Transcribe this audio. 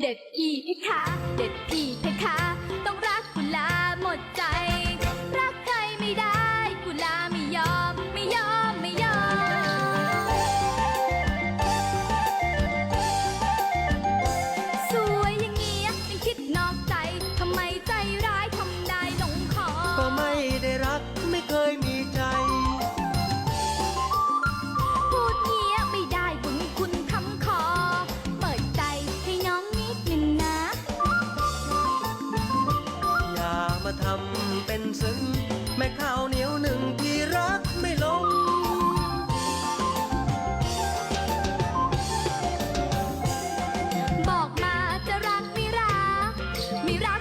เด็ดพี่พี่ะ เด็ดพี่พี่ะต้อง ทำเป็นซึ้งแม่ข้าวเหนียวหนึ่งที่รักไม่ลง บอกมาจะรักไม่รักไม่รัก